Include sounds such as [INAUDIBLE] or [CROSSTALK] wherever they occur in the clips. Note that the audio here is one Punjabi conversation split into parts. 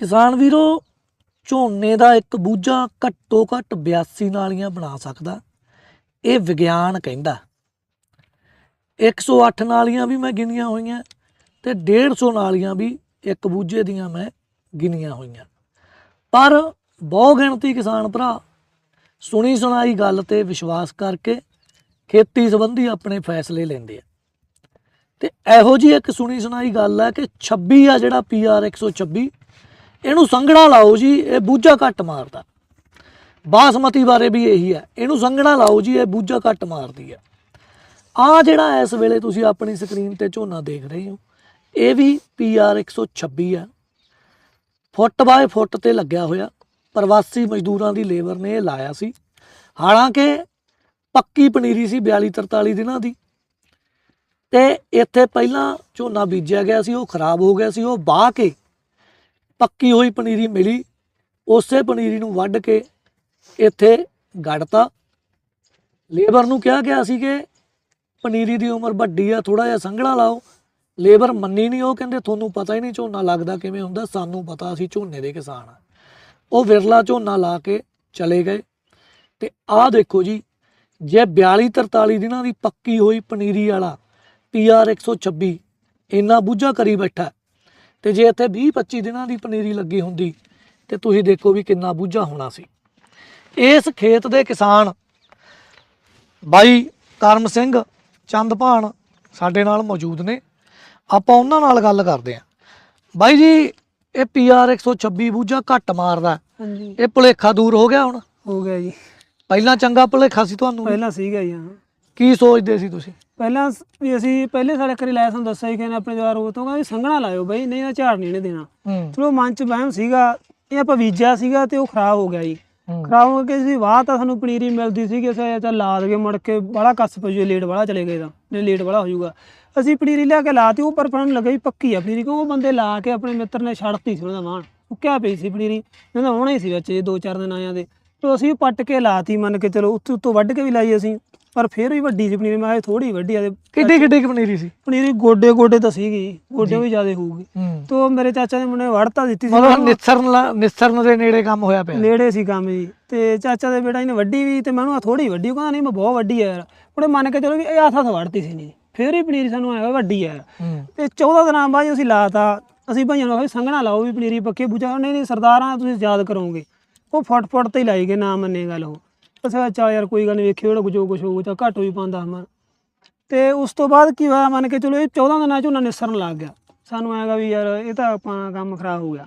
ਕਿਸਾਨ ਵੀਰੋ, ਝੋਨੇ ਦਾ ਇੱਕ ਬੂਝਾ ਘੱਟੋ ਘੱਟ 82 ਨਾਲੀਆਂ ਬਣਾ ਸਕਦਾ। ਇਹ ਵਿਗਿਆਨ ਕਹਿੰਦਾ। 108 ਨਾਲੀਆਂ ਵੀ ਮੈਂ ਗਿਣੀਆਂ ਹੋਈਆਂ ਤੇ 150 ਨਾਲੀਆਂ ਵੀ ਇੱਕ ਬੂਝੇ ਦੀਆਂ ਮੈਂ ਗਿਣੀਆਂ ਹੋਈਆਂ। ਪਰ ਬਹੁ ਗਿਣਤੀ ਕਿਸਾਨ ਭਰਾ, ਸੁਣੀ ਸੁਣਾਈ ਗੱਲ ਤੇ ਵਿਸ਼ਵਾਸ ਕਰਕੇ ਖੇਤੀ ਸੰਬੰਧੀ ਆਪਣੇ ਫੈਸਲੇ ਲੈਂਦੇ ਆ। ਤੇ ਇਹੋ ਜੀ ਇੱਕ ਸੁਣੀ ਸੁਣਾਈ ਗੱਲ ਹੈ ਕਿ 26 ਆ ਜਿਹੜਾ ਪੀਆਰ 126 ਇਹਨੂੰ ਸੰਘਣਾ ਲਾਓ ਜੀ, ਇਹ ਬੂਝਾ ਘੱਟ ਮਾਰਦਾ। ਬਾਸਮਤੀ ਬਾਰੇ ਵੀ ਇਹੀ ਹੈ, ਇਹਨੂੰ ਸੰਘਣਾ ਲਾਓ ਜੀ, ਇਹ ਬੂਝਾ ਘੱਟ ਮਾਰਦੀ ਹੈ। ਆ ਜਿਹੜਾ ਇਸ ਵੇਲੇ ਤੁਸੀਂ ਆਪਣੀ ਸਕਰੀਨ ਤੇ ਝੋਨਾ ਦੇਖ ਰਹੇ ਹੋ, ਇਹ ਵੀ ਪੀਆਰ 126 ਹੈ। ਫੁੱਟ ਬਾਏ ਫੁੱਟ ਤੇ ਲੱਗਿਆ ਹੋਇਆ, ਪ੍ਰਵਾਸੀ ਮਜ਼ਦੂਰਾਂ ਦੀ ਲੇਬਰ ਨੇ ਇਹ ਲਾਇਆ ਸੀ। ਹਾਲਾਂਕਿ ਪੱਕੀ ਪਨੀਰੀ ਸੀ 42 43 ਦਿਨਾਂ ਦੀ। ਤੇ ਇੱਥੇ ਪਹਿਲਾਂ ਝੋਨਾ ਬੀਜਿਆ ਗਿਆ ਸੀ, ਉਹ ਖਰਾਬ ਹੋ ਗਿਆ ਸੀ, ਉਹ ਬਾਹ ਕੇ ਪੱਕੀ ਹੋਈ ਪਨੀਰੀ ਮਿਲੀ, ਉਸੇ ਪਨੀਰੀ ਨੂੰ ਵੱਢ ਕੇ ਇੱਥੇ ਗੜਤਾ ਲੇਬਰ ਨੂੰ ਕਿਹਾ ਗਿਆ ਸੀ ਕਿ ਪਨੀਰੀ ਦੀ ਉਮਰ ਵੱਡੀ ਆ ਥੋੜਾ ਜਿਹਾ ਸੰਘਣਾ ਲਾਓ। ਲੇਬਰ ਮੰਨੀ ਨਹੀਂ, ਉਹ ਕਹਿੰਦੇ, ਤੁਹਾਨੂੰ ਪਤਾ ਹੀ ਨਹੀਂ ਝੋਨਾ ਲੱਗਦਾ ਕਿਵੇਂ ਹੁੰਦਾ, ਸਾਨੂੰ ਪਤਾ ਅਸੀਂ ਝੋਨੇ ਦੇ ਕਿਸਾਨ ਆ। ਉਹ ਵਿਰਲਾ ਝੋਨਾ ਲਾ ਕੇ ਚਲੇ ਗਏ। ਤੇ ਆਹ ਦੇਖੋ ਜੀ, ਜੇ 42 43 ਦਿਨਾਂ ਦੀ ਪੱਕੀ ਹੋਈ ਪਨੀਰੀ ਵਾਲਾ ਪੀਆਰ 126 ਇੰਨਾ ਬੂਝਾ ਕਰੀ ਬੈਠਾ ਤੇ ਜੇ ਇੱਥੇ 20 25 ਦਿਨਾਂ ਦੀ ਪਨੀਰੀ ਲੱਗੀ ਹੁੰਦੀ ਤੇ ਤੁਸੀਂ ਦੇਖੋ ਵੀ ਕਿੰਨਾ ਬੂਝਾ ਹੋਣਾ ਸੀ। ਇਸ ਖੇਤ ਦੇ ਕਿਸਾਨ ਬਾਈ ਕਰਮ ਸਿੰਘ ਚੰਦਪਾਨ ਸਾਡੇ ਨਾਲ ਮੌਜੂਦ ਨੇ। ਆਪਾਂ ਉਹਨਾਂ ਨਾਲ ਗੱਲ ਕਰਦੇ ਹਾਂ। ਬਾਈ ਜੀ ਇਹ ਪੀਆਰ 126 ਬੂਝਾ ਘੱਟ ਮਾਰਦਾ। ਹਾਂਜੀ। ਇਹ ਭੁਲੇਖਾ ਦੂਰ ਹੋ ਗਿਆ ਹੁਣ? ਹੋ ਗਿਆ ਜੀ। ਪਹਿਲਾਂ ਚੰਗਾ ਭੁਲੇਖਾ ਸੀ ਤੁਹਾਨੂੰ? ਪਹਿਲਾਂ ਸੀਗਾ ਜੀ ਹਾਂ। ਕੀ ਸੋਚਦੇ ਸੀ ਤੁਸੀਂ? ਪਹਿਲਾਂ ਵੀ ਅਸੀਂ ਪਹਿਲੇ ਸਾਡੇ ਘਰੇ ਲਾਇਆ ਸਾਨੂੰ ਦੱਸਿਆ ਸੀ ਕਿ ਆਪਣੇ ਜਵਾਰ ਉਹ ਤੋਂ ਕਹਿੰਦੇ ਸੰਘਣਾ ਲਾਇਓ ਬਈ ਨਹੀਂ ਤਾਂ ਝਾੜ ਨਹੀਂ ਇਹਨੇ ਦੇਣਾ। ਹੂੰ। ਚਲੋ ਮਨ ਚ ਵਹਿਮ ਸੀਗਾ ਇਹ ਆਪਾਂ ਬੀਜਿਆ ਸੀਗਾ ਤੇ ਉਹ ਖਰਾਬ ਹੋ ਗਿਆ ਜੀ। ਹੂੰ। ਖਰਾਬ ਹੋ ਕੇ ਸੀ ਵਾਹ ਤਾਂ ਸਾਨੂੰ ਪਨੀਰੀ ਮਿਲਦੀ ਸੀ ਕਿ ਅਸੀਂ ਚੱਲ ਲਾ ਦਗੇ ਮੁੜ ਕੇ ਬੜਾ ਕੱਸ ਪਜੂ ਲੇਟ ਵਾਲਾ ਚਲੇ ਗਏ ਤਾਂ ਜੇ ਲੇਟ ਵਾਲਾ ਹੋ ਜਾਊਗਾ। ਅਸੀਂ ਪਨੀਰੀ ਲਿਆ ਕੇ ਲਾਤੀ ਉਹ ਪਰ ਪੜਨ ਲੱਗਾ ਜੀ ਪੱਕੀ ਆ ਪਨੀਰੀ ਕਿਉਂ ਉਹ ਬੰਦੇ ਲਾ ਕੇ ਆਪਣੇ ਮਿੱਤਰ ਨੇ ਛੱਡਤੀ ਸੀ ਉਹਦਾ ਮਾਣ। ਉੱਕਿਆ ਪਈ ਸੀ ਪਨੀਰੀ ਕਹਿੰਦਾ ਹੋਣਾ ਹੀ ਸੀ ਵਿੱਚ ਇਹ ਦੋ ਚਾਰ ਦਿਨ ਆਇਆਂ ਦੇ। ਤੇ ਅਸੀਂ ਪੱਟ ਕੇ ਲਾਤੀ ਮੰਨ ਕੇ ਚਲੋ ਉੱਤੋਂ ਉੱਤੋਂ ਵੱਢ ਕੇ ਵੀ ਲਾਈ ਅਸੀਂ। ਪਰ ਫੇਰ ਵੀ ਵੱਡੀ ਸੀ ਪਨੀਰੀ ਮੈਂ ਕਿਹਾ ਥੋੜੀ ਵੱਡੀ ਆ ਤੇ ਕਿੱਡੀ ਕਿੱਡੀ ਕੁ ਪਨੀਰੀ ਸੀ? ਪਨੀਰੀ ਗੋਡੇ ਗੋਡੇ ਤਾਂ ਸੀਗੀ ਗੋਡੇ ਵੀ ਜ਼ਿਆਦਾ ਹੋਊਗੀ। ਹੂੰ। ਤੇ ਮੇਰੇ ਚਾਚਾ ਨੇ ਮੈਨੂੰ ਵੜਤਾ ਦਿੱਤੀ ਸੀ। ਮਤਲਬ ਨਿਸਰਨ ਲਾ- ਨਿਸਰਨ ਦੇ ਨੇੜੇ ਕੰਮ ਹੋਇਆ ਪਿਆ। ਨੇੜੇ ਸੀ ਕੰਮ ਜੀ। ਤੇ ਚਾਚਾ ਦੇ ਬੇਟਾ ਇਹਨੇ ਵੱਡੀ ਵੀ ਤੇ ਮੈਨੂੰ ਥੋੜੀ ਵੱਡੀ ਉਹ ਕਹਿੰਦਾ ਨਹੀਂ ਮੈਂ ਬਹੁਤ ਵੱਡੀ ਆ ਯਾਰ। ਉਹਨੇ ਮੰਨ ਕੇ ਚਲੋ ਵੀ ਇਹ ਹੱਥ ਹੱਥ ਵੜਤੀ ਸੀ ਨਹੀਂ ਫੇਰ ਹੀ ਪਨੀਰੀ ਸਾਨੂੰ ਆਇਆ ਵੱਡੀ ਆ ਯਾਰ। ਹੂੰ। ਤੇ 14 ਦਿਨਾਂ ਬਾਅਦ ਅਸੀਂ ਲਾਤਾ। ਅਸੀਂ ਭਾਈਆਂ ਨੂੰ ਆਖਿਆ ਸੰਘਣਾ ਲਾਓ ਵੀ ਪਨੀਰੀ ਪੱਕੇ ਬੁਝਾ ਨਹੀਂ ਨਹੀਂ ਸਰਦਾਰਾਂ ਤੁਸੀਂ ਯਾਦ ਕਰੋਗੇ। ਉਹ ਫੁੱਟ ਫੁੱਟ ਤੇ ਹੀ ਲਾਈ ਗਏ ਨਾ ਮੰਨੇ ਗੱਲ ਉਹ। ਅਸਾਂ ਚਾ ਯਾਰ ਕੋਈ ਗੱਲ ਨਹੀਂ ਵੇਖਿਓ ਜਿਹੜਾ ਜੋ ਕੁਝ ਹੋਊਗਾ ਤਾਂ ਘੱਟ ਵੀ ਪਾਉਂਦਾ ਹਮਰ ਤੇ ਉਸ ਤੋਂ ਬਾਅਦ ਕੀ ਹੋਇਆ ਮੰਨ ਕੇ ਚਲੋ ਇਹ 14 ਦਿਨਾਂ ਚ ਉਹਨਾਂ ਨਿਸਰਨ ਲੱਗ ਗਿਆ। ਸਾਨੂੰ ਆਏਗਾ ਵੀ ਯਾਰ ਇਹ ਤਾਂ ਆਪਾਂ ਕੰਮ ਖਰਾਬ ਹੋ ਗਿਆ।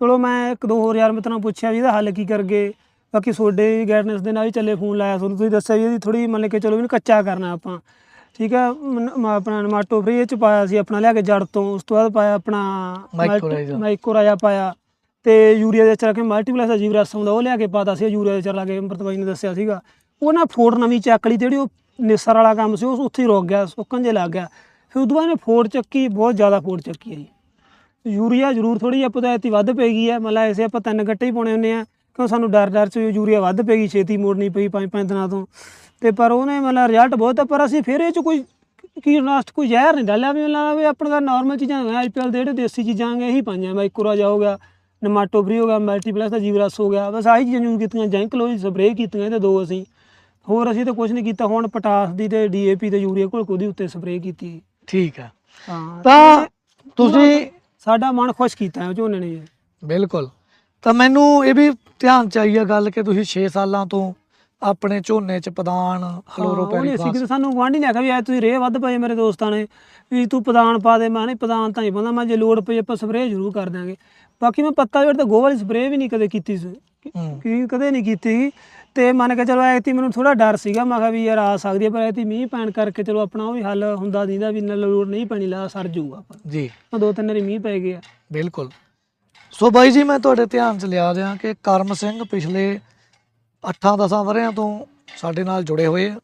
ਚਲੋ ਮੈਂ ਇੱਕ ਦੋ ਹੋਰ ਯਾਰ ਮਿੱਤਰਾਂ ਨੂੰ ਪੁੱਛਿਆ ਵੀ ਇਹਦਾ ਹੱਲ ਕੀ ਕਰਗੇ? ਬਾਕੀ ਤੁਹਾਡੇ ਗਾਈਡਨੈਸ ਦੇ ਨਾਲ ਵੀ ਚੱਲੇ ਫੋਨ ਲਾਇਆ ਤੁਹਾਨੂੰ। ਤੁਸੀਂ ਦੱਸਿਆ ਵੀ ਇਹਦੀ ਥੋੜੀ ਮੰਨ ਕੇ ਚਲੋ ਇਹਨੂੰ ਕੱਚਾ ਕਰਨਾ ਆਪਾਂ। ਠੀਕ ਹੈ ਆਪਣਾ ਨਮਾਟੋ ਫਰੀ ਇਹ ਚ ਪਾਇਆ ਸੀ ਆਪਣਾ ਲਿਆ ਕੇ ਜੜ ਤੋਂ। ਉਸ ਤੋਂ ਬਾਅਦ ਪਾਇਆ ਆਪਣਾ Mycorrhiza। ਮਾਈਕੋਰਾਜਾ ਪਾਇਆ। ਤੇ ਯੂਰੀਆ ਦੇ ਚਰ ਕੇ ਮਲਟੀਪਲੈਕਸ ਦਾ ਜੀਵਰਸ ਹੁੰਦਾ ਉਹ ਲਿਆ ਕੇ ਪਾਤਾ ਸੀ, ਯੂਰੀਆ ਦੇ ਚਰ ਲਾ ਕੇ ਅੰਮ੍ਰਿਤਬਾਈ ਨੇ ਦੱਸਿਆ ਸੀਗਾ। ਉਹ ਨਾ ਫੋੜ ਨਵੀਂ ਚੱਕ ਲਈ, ਜਿਹੜੀ ਉਹ ਨਿਸਰ ਵਾਲਾ ਕੰਮ ਸੀ, ਉਹ ਉੱਥੇ ਹੀ ਰੁਕ ਗਿਆ, ਸੁੱਕਣ ਜੇ ਲੱਗ ਗਿਆ। ਫਿਰ ਉਦੋਂ ਬਾਅਦ ਨੇ ਫੋੜ ਚੱਕੀ, ਬਹੁਤ ਜ਼ਿਆਦਾ ਫੋੜ ਚੱਕੀ ਹੈ ਜੀ। ਯੂਰੀਆ ਜ਼ਰੂਰ ਥੋੜੀ ਜਿਹੀ ਪਤਾਇਤੀ ਵੱਧ ਪੈਗੀ ਹੈ ਮਤਲਬ ਐਸੇ ਆਪਾਂ ਤਿੰਨ ਗੱਟੇ ਹੀ ਪਾਉਣੇ ਹੁੰਦੇ ਆ, ਕਿਉਂ ਸਾਨੂੰ ਡਰ ਡਰ ਚ ਯੂਰੀਆ ਵੱਧ ਪੈਗੀ ਛੇਤੀ ਮੋੜਨੀ ਪਈ ਪੰਜ ਪੰਜ ਦਿਨਾਂ ਤੋਂ। ਤੇ ਪਰ ਉਹਨੇ ਮਤਲਬ ਰਿਜ਼ਲਟ ਬਹੁਤ ਆ, ਪਰ ਅਸੀਂ ਫਿਰ ਇਹ ਚ ਕੋਈ ਕੀਟਨਾਸ਼ਕ ਕੋਈ ਜ਼ਹਿਰ ਨਹੀਂ ਡਾਲਿਆ ਵੀ ਮਤਲਬ ਵੀ ਆਪਣਾ ਨਾਰਮਲ ਚੀਜ਼ਾਂ ਆਈਪੀਐਲ ਦੇ ਜਿਹੜੇ ਦੇਸੀ ਚੀਜ਼ਾਂ ਆਂਗੇ ਇਹੀ ਪਾਈਆਂ, ਮਾਈਕੋਰਾ ਜਾ ਹੋ ਗਿਆ ਨਮਾਟੋ ਫਰੀ ਹੋ ਗਿਆ ਮਲਟੀਪਲੈਕਸ ਦਾ ਜੀਵਰਸ ਹੋ ਗਿਆ। ਬਸ ਆਹੀ ਚੀਜ਼ਾਂ ਯੂਜ਼ ਕੀਤੀਆਂ ਜੈਂਕ ਲੋਜ ਸਪਰੇਅ ਕੀਤੀਆਂ ਤੇ ਦੋ ਅਸੀਂ। ਹੋਰ ਅਸੀਂ ਤਾਂ ਕੁਝ ਨਹੀਂ ਕੀਤਾ ਹੁਣ ਪਟਾਸ ਦੀ ਤੇ ਡੀਏਪੀ ਤੇ ਯੂਰੀਆ ਕੋਲ ਕੋਦੀ ਉੱਤੇ ਸਪਰੇਅ ਕੀਤੀ। ਠੀਕ ਹਾਂ ਤਾਂ ਤੁਸੀਂ ਸਾਡਾ ਮਨ ਖੁਸ਼ ਕੀਤਾ ਹੈ ਝੋਨੇ ਨੇ। ਬਿਲਕੁਲ। ਤਾਂ ਮੈਨੂੰ ਇਹ ਵੀ ਧਿਆਨ ਚ ਆਈ ਆ ਗੱਲ ਕਿ ਤੁਸੀਂ 6 ਸਾਲਾਂ ਤੋਂ ਆਪਣੇ ਝੋਨੇ ਚ ਪਦਾਨ ਉਹਨੇ ਹਲੋਰੋਪੈਰਿਕ ਸੀ ਕਿ ਸਾਨੂੰ ਗਵਾਂਢੀ ਨੇ ਆਖਿਆ ਵੀ ਐ ਤੁਸੀਂ ਰੇਹ ਵੱਧ ਪਏ ਮੇਰੇ ਦੋਸਤਾਂ ਨੇ ਵੀ ਤੂੰ ਪਦਾਨ ਪਾ ਦੇ ਮੈਂ ਨਹੀਂ ਪਦਾਨ ਤਾਂ ਨਹੀਂ ਪਾਉਂਦਾ ਮੈਂ ਜੇ ਲੋੜ ਪਈ ਆਪਾਂ ਸਪਰੇਅ ਜ਼ਰੂਰ ਕਰ ਦਾਂਗੇ ਬਾਕੀ ਮੈਂ ਪੱਤਾ ਵੇੜ ਤਾਂ ਗੋਹ ਵਾਲੀ ਸਪਰੇਅ ਵੀ ਨਹੀਂ ਕਦੇ ਕੀਤੀ ਸੀ। ਕਦੇ ਨਹੀਂ ਕੀਤੀ ਤੇ ਮੰਨ ਕੇ ਚਲੋ ਐਤੀ ਮੈਨੂੰ ਥੋੜਾ ਡਰ ਸੀਗਾ ਮੈਂ ਕਿਹਾ ਵੀ ਯਾਰ ਆ ਸਕਦੀ ਹੈ ਪਰ ਐਤੀ ਮੀਂਹ ਪੈਣ ਕਰਕੇ ਚਲੋ ਆਪਣਾ ਉਹ ਵੀ ਹੱਲ ਹੁੰਦਾ ਦੀਦਾ ਵੀ ਨਾ ਲੋੜ ਨਹੀਂ ਪੈਣੀ ਲਾ ਸਰ ਆਪਾਂ। ਜੀ। ਤਾਂ ਦੋ ਤਿੰਨ ਵਾਰੀ ਮੀਂਹ ਪੈ ਗਏ ਬਿਲਕੁਲ। ਸੋ ਬਾਈ ਜੀ ਮੈਂ ਤੁਹਾਡੇ ਧਿਆਨ ਚ ਲਿਆ ਦਿਆਂ ਕਿ ਕਰਮ ਸਿੰਘ ਪਿਛਲੇ 8-10 ਵਰਿਆਂ ਤੋਂ ਸਾਡੇ ਨਾਲ ਜੁੜੇ ਹੋਏ ਆ।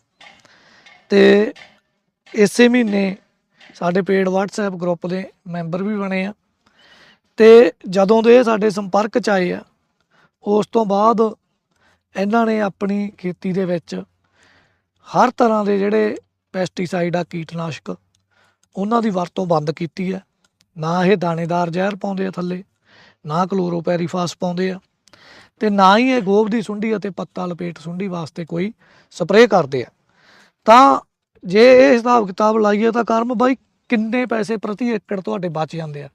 ਤੇ ਇਸੇ ਮਹੀਨੇ ਸਾਡੇ ਪੇਡ WhatsApp ਗਰੁੱਪ ਦੇ ਮੈਂਬਰ ਵੀ ਬਣੇ ਆ। ਤੇ ਜਦੋਂ ਦੇ ਸਾਡੇ ਸੰਪਰਕ ਚ ਆਏ ਆ, ਉਸ ਤੋਂ ਬਾਅਦ ਇਹਨਾਂ ਨੇ ਆਪਣੀ ਖੇਤੀ ਦੇ ਵਿੱਚ ਹਰ ਤਰ੍ਹਾਂ ਦੇ ਜਿਹੜੇ ਪੈਸਟੀਸਾਈਡ ਆ, ਕੀਟਨਾਸ਼ਕ, ਉਹਨਾਂ ਦੀ ਵਰਤੋਂ ਬੰਦ ਕੀਤੀ ਹੈ ਨਾ ਇਹ ਦਾਣੇਦਾਰ ਜ਼ਹਿਰ ਪਾਉਂਦੇ ਆ ਥੱਲੇ, ਨਾ ਕਲੋਰੋਪੈਰੀਫਾਸ ਪਾਉਂਦੇ ਆ। ਤੇ ਨਾ ਹੀ ਇਹ ਗੋਬ ਦੀ ਸੁੰਡੀ ਅਤੇ ਪੱਤਾ ਲਪੇਟ ਸੁੰਡੀ ਵਾਸਤੇ ਕੋਈ ਸਪਰੇਅ ਕਰਦੇ ਆ। ਤਾਂ ਜੇ ਇਹ ਹਿਸਾਬ ਕਿਤਾਬ ਲਾਈਏ ਤਾਂ ਕਰਮ ਬਾਈ ਕਿੰਨੇ ਪੈਸੇ ਪ੍ਰਤੀ ਏਕੜ ਤੁਹਾਡੇ ਬਚ ਜਾਂਦੇ ਆ?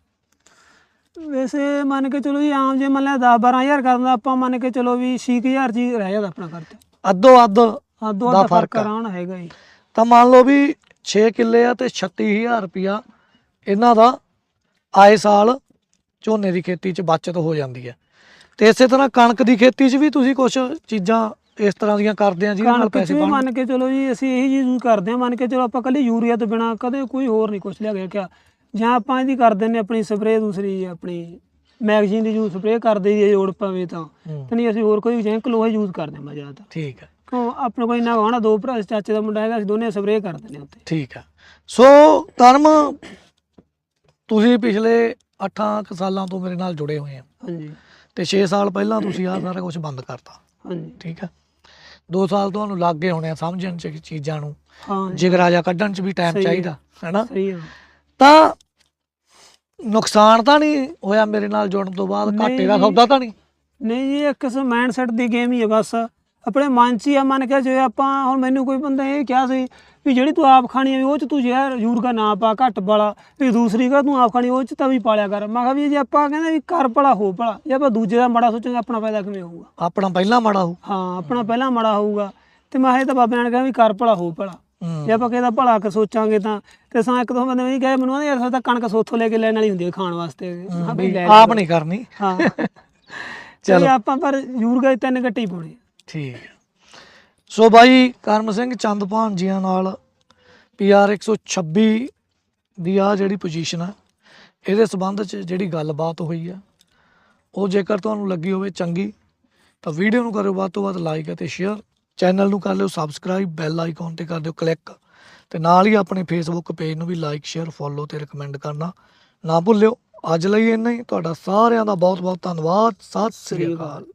ਵੈਸੇ ਮੰਨ ਕੇ ਚਲੋ ਜੀ ਆਮ ਜੇ ਮੰਨ ਲਿਆ 10 12000 ਕਰਦਾ ਆਪਾਂ ਮੰਨ ਕੇ ਚਲੋ ਵੀ 6000 ਜੀ ਰਹਿ ਜਾਂਦਾ ਆਪਣਾ ਖਰਚ। ਅੱਧੋ ਅੱਧ ਹਾਂ ਦੋ ਦਾ ਦਾ ਫ਼ਰਕ ਫ਼ਰਕ ਆ। ਕਰਾਉਣ ਹੈਗਾ ਜੀ। ਤਾਂ ਮੰਨ ਲਓ ਵੀ 6 ਕਿੱਲੇ ਆ ਤੇ 36000 ਰੁਪਿਆ ਇਹਨਾਂ ਦਾ ਆਏ ਸਾਲ ਝੋਨੇ ਦੀ ਖੇਤੀ 'ਚ ਬਚਤ ਹੋ ਜਾਂਦੀ ਹੈ ਤੇ ਇਸੇ ਤਰ੍ਹਾਂ ਕਣਕ ਦੀ ਖੇਤੀ 'ਚ ਵੀ ਤੁਸੀਂ ਕੁਝ ਚੀਜ਼ਾਂ ਇਸ ਤਰ੍ਹਾਂ ਦੀਆਂ ਕਰਦੇ ਆ ਜਿਹਦੇ ਨਾਲ ਕਣਕ ਚ ਪੈਸੇ ਵੀ ਮੰਨ ਕੇ ਚਲੋ ਜੀ ਅਸੀਂ ਇਹੀ ਯੂਜ਼ ਕਰਦੇ ਹਾਂ ਮੰਨ ਕੇ ਚਲੋ ਆਪਾਂ ਕੱਲੀ ਯੂਰੀਆ ਤੋਂ ਬਿਨਾ ਕਦੇ ਕੋਈ ਹੋਰ ਨਹੀਂ ਕੁਛ ਲਿਆ ਗਿਆ ਕਿਆ ਜਾਂ ਆਪਾਂ ਇਹਦੀ ਕਰ ਦਿੰਨੇ ਆਪਣੀ ਸਪਰੇਅ ਦੂਸਰੀ ਆਪਣੀ ਮੈਗਜ਼ੀਨ ਦੀ ਯੂਜ਼ ਸਪਰੇਅ ਕਰਦੇ ਜੀ ਲੋੜ ਪਵੇ ਤਾਂ। ਹੂੰ, ਤੇ ਨਹੀਂ ਅਸੀਂ ਹੋਰ ਕੋਈ ਜਿਵੇਂ ਲੋਹਾ ਯੂਜ਼ ਕਰਦੇ ਹਾਂ ਜ਼ਿਆਦਾ। ਠੀਕ ਹੈ ਕਿਉਂ ਆਪਣੇ ਕੋਲ ਇੰਨਾ ਹੋਣਾ ਦੋ ਭਰਾ ਚਾਚੇ ਦਾ ਮੁੰਡਾ ਹੈਗਾ ਅਸੀਂ ਦੋਨੇ ਸਪਰੇਅ ਕਰ ਹਾਂ ਉੱਤੇ ਠੀਕ ਹੈ ਸੋ ਕਰਮ ਤੁਸੀਂ ਪਿਛਲੇ 8 ਕੁ ਸਾਲਾਂ ਤੋਂ ਮੇਰੇ ਨਾਲ ਜੁੜੇ ਹੋਏ ਆ। ਹਾਂਜੀ। ਤੇ 6 ਸਾਲ ਪਹਿਲਾਂ ਤੁਸੀਂ ਆਹ ਸਾਰਾ ਕੁਝ ਬੰਦ ਕਰਤਾ। ਹਾਂਜੀ। ਠੀਕ ਹੈ? 2 ਸਾਲ ਤੁਹਾਨੂੰ ਲੱਗ ਗਏ ਹੋਣੇ ਆ ਸਮਝਣ ਚ ਚੀਜ਼ਾਂ ਨੂੰ। ਜਿਗਰਾਜਾ ਕੱਢਣ ਚ ਵੀ ਟਾਈਮ। ਚਾਹੀਦਾ ਹੈਨਾ? ਸਹੀ ਹੈ ਤਾਂ ਨੁਕਸਾਨ ਤਾਂ ਨਹੀਂ ਹੋਇਆ ਮੇਰੇ ਨਾਲ ਜੁੜਨ ਤੋਂ ਬਾਅਦ? ਘਾਟੇ ਦਾ। ਸੌਦਾ ਤਾਂ ਨਹੀਂ? ਨਹੀਂ ਜੀ ਇੱਕ ਕਿਸਮ ਮਾਈਂਡਸੈਟ ਦੀ ਗੇਮ ਹੀ ਹੈ ਬਸ। ਆਪਣੇ ਮਨ 'ਚ ਹੀ ਆ ਮੰਨ ਕੇ ਜੇ ਆਪਾਂ ਹੁਣ ਮੈਨੂੰ ਕੋਈ ਬੰਦਾ ਇਹ ਕਿਹਾ ਸੀ ਵੀ ਜਿਹੜੀ ਤੂੰ ਆਪ ਖਾਣੀ ਹੈ ਉਹ 'ਚ ਤੂੰ ਜ਼ਹਿਰ ਯੂਰਗਾ ਨਾ ਪਾ ਘੱਟ ਵਾਲਾ ਵੀ ਦੂਸਰੀ ਕਾ ਤੂੰ ਆਪ ਖਾਣੀ ਉਹ 'ਚ ਤਾਂ ਵੀ ਪਾਲਿਆ ਕਰ। ਮੈਂ ਕਿਹਾ ਵੀ ਜੇ ਆਪਾਂ ਕਹਿੰਦੇ ਵੀ ਕਰ ਭਲਾ ਹੋ ਭਲਾ ਜੇ ਆਪਾਂ ਦੂਜੇ ਦਾ ਮਾੜਾ ਸੋਚਾਂਗੇ ਆਪਣਾ ਫਾਇਦਾ ਕਿਵੇਂ ਹੋਊਗਾ? ਆਪਣਾ ਪਹਿਲਾਂ ਮਾੜਾ ਹੋ ਹਾਂ ਆਪਣਾ ਪਹਿਲਾਂ ਮਾੜਾ ਹੋਊਗਾ। ਤੇ ਮੈਂ ਇਹ ਤਾਂ ਬਾਬੇ ਨੇ ਕਿਹਾ ਵੀ ਕਰ ਭਲਾ ਹੋ ਭਲਾ। ਹੂੰ, ਜੇ ਆਪਾਂ ਕਿਸੇ ਦਾ ਭਲਾ ਕਰ ਸੋਚਾਂਗੇ ਤਾਂ ਤੇ ਸਾਂ ਇੱਕ ਦੋ ਬੰਦੇ ਵੀ ਕਹੇ ਮੈਨੂੰ ਆਂਦੇ ਯਾਰ ਤਾਂ ਕਣਕ ਸੋਥੋਂ ਲੈ ਕੇ ਲੈਣ ਵਾਲੀ ਹੁੰਦੀ ਹੈ ਖਾਣ ਵਾਸਤੇ। ਆਪ। ਨਹੀਂ ਕਰਨੀ। ਹਾਂ। [LAUGHS] ਚਲੋ। ਆਪਾਂ ਪਰ ਯੂਰਗਾ ਤਿੰਨ ਗੱਟੀ ਪਾਉਣੇ ਠੀਕ ਹੈ। ਸੋ ਬਾਈ ਕਰਮ ਸਿੰਘ ਚੰਦਪਾਨ ਜੀਆਂ ਨਾਲ ਪੀਆਰ 126 ਦੀ ਆ ਜਿਹੜੀ ਪੋਜੀਸ਼ਨ ਆ, ਇਹਦੇ ਸੰਬੰਧ ਚ ਜਿਹੜੀ ਗੱਲਬਾਤ ਹੋਈ ਆ, ਉਹ ਜੇਕਰ ਤੁਹਾਨੂੰ ਲੱਗੀ ਹੋਵੇ ਚੰਗੀ, ਤਾਂ ਵੀਡੀਓ ਨੂੰ ਕਰਿਓ, ਵੱਧ ਤੋਂ ਵੱਧ ਲਾਈਕ ਅਤੇ ਸ਼ੇਅਰ ਚੈਨਲ ਨੂੰ ਕਰ ਲਿਓ ਸਬਸਕ੍ਰਾਈਬ ਬੈਲ ਆਈਕਨ ਤੇ ਕਰ ਦਿਓ ਕਲਿੱਕ ਤੇ ਨਾਲ ਹੀ ਆਪਣੇ ਫੇਸਬੁੱਕ ਪੇਜ ਨੂੰ ਵੀ ਲਾਈਕ ਸ਼ੇਅਰ ਫੋਲੋ ਤੇ ਰეკਮੈਂਡ ਕਰਨਾ ਨਾ ਭੁੱਲਿਓ। ਅੱਜ ਲਈ ਇੰਨਾ ਹੀ, ਤੁਹਾਡਾ ਸਾਰਿਆਂ ਦਾ ਬਹੁਤ ਬਹੁਤ ਧੰਨਵਾਦ। ਸਤਿ ਸ੍ਰੀ ਅਕਾਲ।